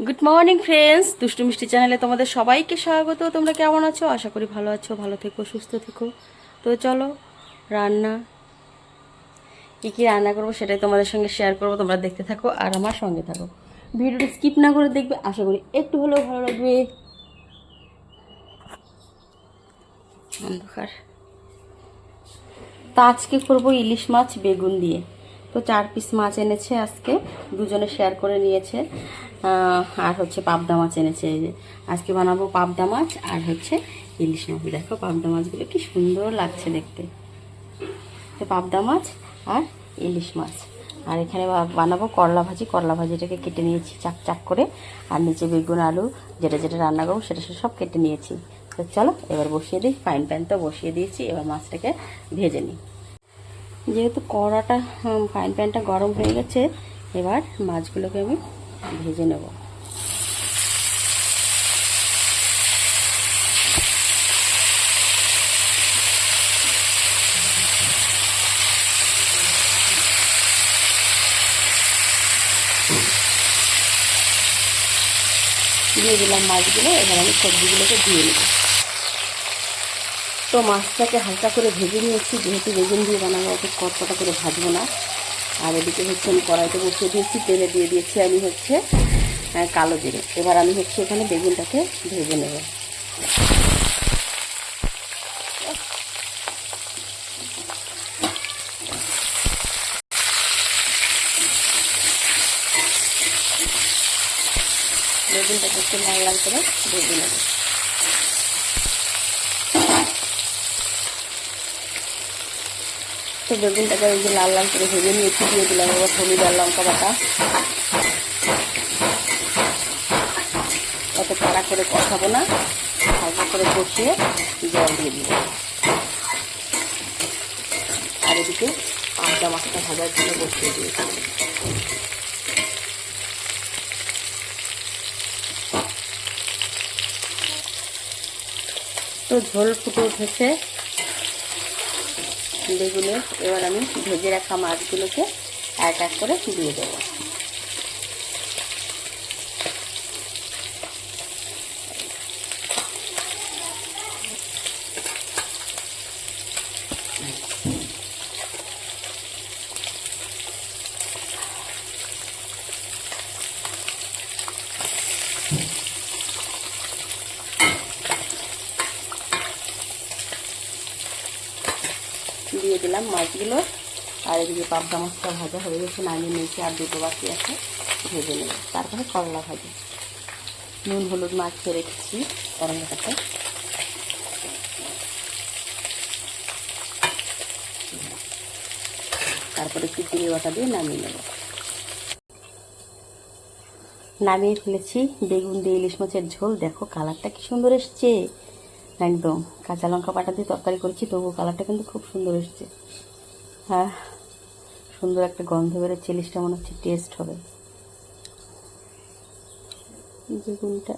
Good morning friends দুষ্টু মিষ্টি চ্যানেলে তোমাদের সবাইকে স্বাগত। তোমরা কেমন আছো? আশা করি ভালো আছো, ভালো থেকো, সুস্থ থেকো। তো চলো, রান্না। কী কী রান্না করব সেটাই তোমাদের সঙ্গে শেয়ার করব। তোমরা দেখতে থাকো আর আমার সঙ্গে থাকো। ভিডিওটা স্কিপ না করে দেখবে, আশা করি একটু হলেও ভালো লাগবে। অন্ধকার। তা আজকে করব ইলিশ মাছ বেগুন দিয়ে। তো চার পিস মাছ এনেছে আজকে। দুজনে শেয়ার করে নিয়েছে। আর হচ্ছে পাবদা মাছ এনেছে এই যে। আজকে বানাবো পাবদা মাছ আর হচ্ছে ইলিশ মাছ। দেখো পাবদা মাছগুলো কি সুন্দর লাগছে দেখতে। তো পাবদা মাছ আর ইলিশ মাছ। আর এখানে বানাবো করলা ভাজি। করলা ভাজিটাকে কেটে নিয়েছি চাক চাক করে। আর নিচে বেগুন, আলু যেটা যেটা রান্না করব সেটা সব কেটে নিয়েছি। তো চলো, এবার বসিয়ে দিই। ফাইন প্যান তো বসিয়ে দিয়েছি। এবার মাছটাকে ভেজে নিই। যেহেতু কড়াটা ফাইন প্যানটা গরম হয়ে গেছে, এবার মাছগুলোকে আমি ভেজে নেব। দিয়ে দিলাম মাছগুলো, এবার আমি সবজিগুলোকে দিয়ে নেব। তো মাছটাকে হালকা করে ভেজে নিয়েছি, যেহেতু বেগুন দিয়ে বানাবো অত কতটা করে ভাজবো না। আর এদিকে হচ্ছে আমি কড়াইতে বসিয়ে দিয়েছি, তেলে দিয়ে দিয়েছি আমি হচ্ছে কালো জিরে। এবার আমি হচ্ছে এখানে বেগুনটাকে ভেজে নেব। বেগুনটাকে একটু লাল লাল করে ভেজে নেব। তো বেগুনটাকে ওই যে লাল লাল করে ভেজে নিয়েছি, দিয়ে দিলাম এবার হলুদ আর লঙ্কা বাটা। অত কড়া করে কষাবো না, হালকা করে কষিয়ে জল দিয়ে দিব। আর এদিকে পাঁচটা মাছটা ভাজার জন্য বসিয়ে দিয়েছি। তো ঝোল ফুটে উঠেছে। বেগুনে এবার আমি ভেজে রাখা মাছগুলোকে এক এক করে দিয়ে দেবো দিয়ে দিলাম মাছগুলো। আর এদিকে পাবদা মাছটা ভাজা হয়ে গেছে, নামিয়ে নিয়েছি, আর দুটো বাকি আছে, ভেজে নেব। তারপরে করলা ভাজি। নুন, হলুদ, মাছ রেখেছি গরম কাছে তারপরে একটু জিরে বাটা দিয়ে নামিয়ে নেব। নামিয়ে ফেলেছি। বেগুন দিয়ে ইলিশ মাছের ঝোল, দেখো কালারটা কি সুন্দর এসছে। একদম। কাঁচা লঙ্কা পাটা দিয়ে তরকারি করেছি তবু কালারটা কিন্তু খুব সুন্দর এসছে। হ্যাঁ সুন্দর একটা গন্ধ বেরোচ্ছে, ইলিশটা মনে হচ্ছে টেস্ট হবে। বেগুনটা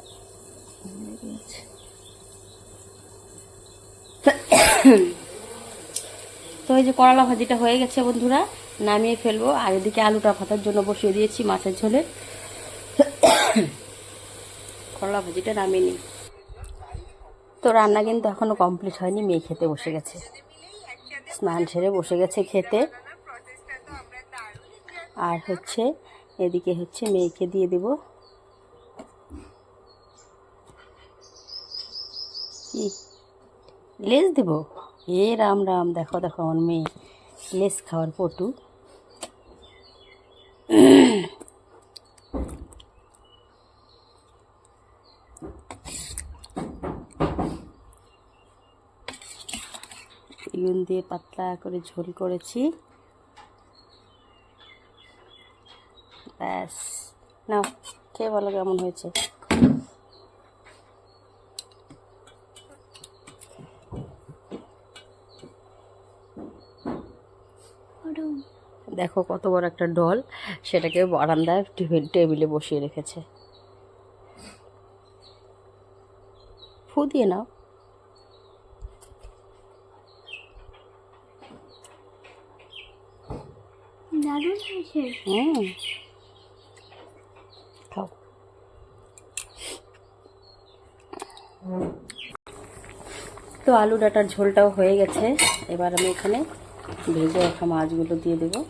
তো এই যে করলা ভাজিটা হয়ে গেছে বন্ধুরা, নামিয়ে ফেলব। আর এদিকে আলুটা ভাতার জন্য বসিয়ে দিয়েছি মাছের ঝোলে। করলা ভাজিটা নামিয়ে নিই। তো রান্না কিন্তু এখনও কমপ্লিট হয়নি, মেয়ে খেতে বসে গেছে। স্নান সেরে বসে গেছে খেতে। আর হচ্ছে, এদিকে হচ্ছে মেয়েকে দিয়ে দেব। কি? লেস দেব? এ রাম রাম, দেখো দেখো আমার মেয়ে। লেস খাওয়ার পটু। বেগুন দিয়ে পাতলা করে ঝোল করেছি। ব্যাস। নাও কে বলো কেমন হয়েছে? দেখো কত বড় একটা ডল সেটাকে বারান্দায় টেবিল টেবিলে বসিয়ে রেখেছে। ফু দিয়ে নাও। দারুণ হয়েছে। খাও। তো আলু ডাটার ঝোলটাও হয়ে গেছে। এবার আমি এখানে ভেজে রাখা মাছগুলো দিয়ে দেবো।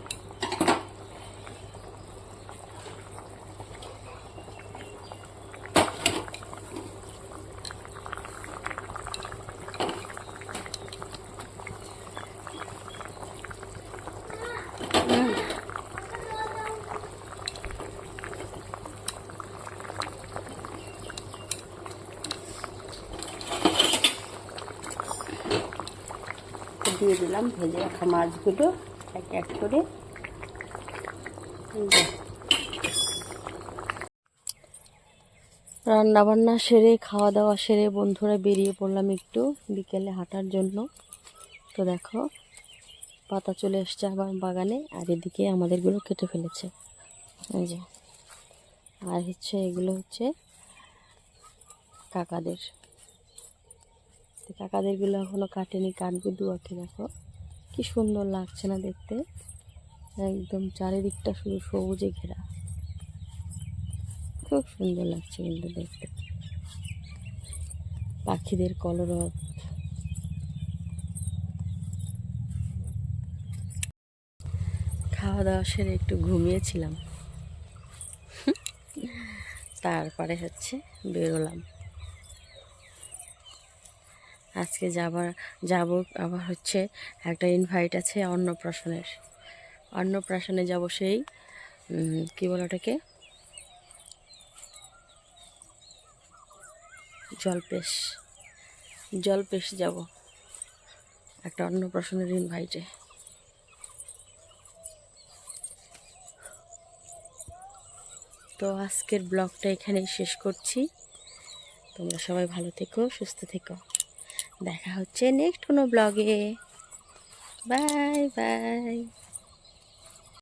দিয়ে দিলাম, ভেজে রাখা মাছগুলো এক এক করে। এই যে। রান্না বান্না সেরে খাওয়া দাওয়া সেরে বন্ধুরা বেরিয়ে পড়লাম একটু বিকেলে হাঁটার জন্য। তো দেখো, পাতা চলে এসছে আবার বাগানে, আর এদিকে আমাদেরগুলো কেটে ফেলেছে। আর হচ্ছে এগুলো হচ্ছে কাকাদের। তো কাকাদেরগুলো এখনও কাটেনি কাটবে দুয়াকে দেখো? কি সুন্দর লাগছে না দেখতে। একদম চারিদিকটা শুধু সবুজে ঘেরা। খুব সুন্দর লাগছে কিন্তু দেখতে। পাখিদের কলরব। খাওয়া দাওয়া সেরে একটু ঘুমিয়েছিলাম। তারপরে হচ্ছে বেরোলাম। আজকে যাবার, যাব আবার হচ্ছে একটা ইনভাইট আছে অন্নপ্রাশনের। অন্নপ্রাশনে যাব সেই কি বলে ওটাকে? জলপেশ। জলপেশ যাব একটা অন্নপ্রাশনের ইনভাইটে তো আজকের ব্লগটা এখানেই শেষ করছি। তোমরা সবাই ভালো থেকো, সুস্থ থেকো। দেখা হচ্ছে নেক্সট কোনো ব্লগে বাই বাই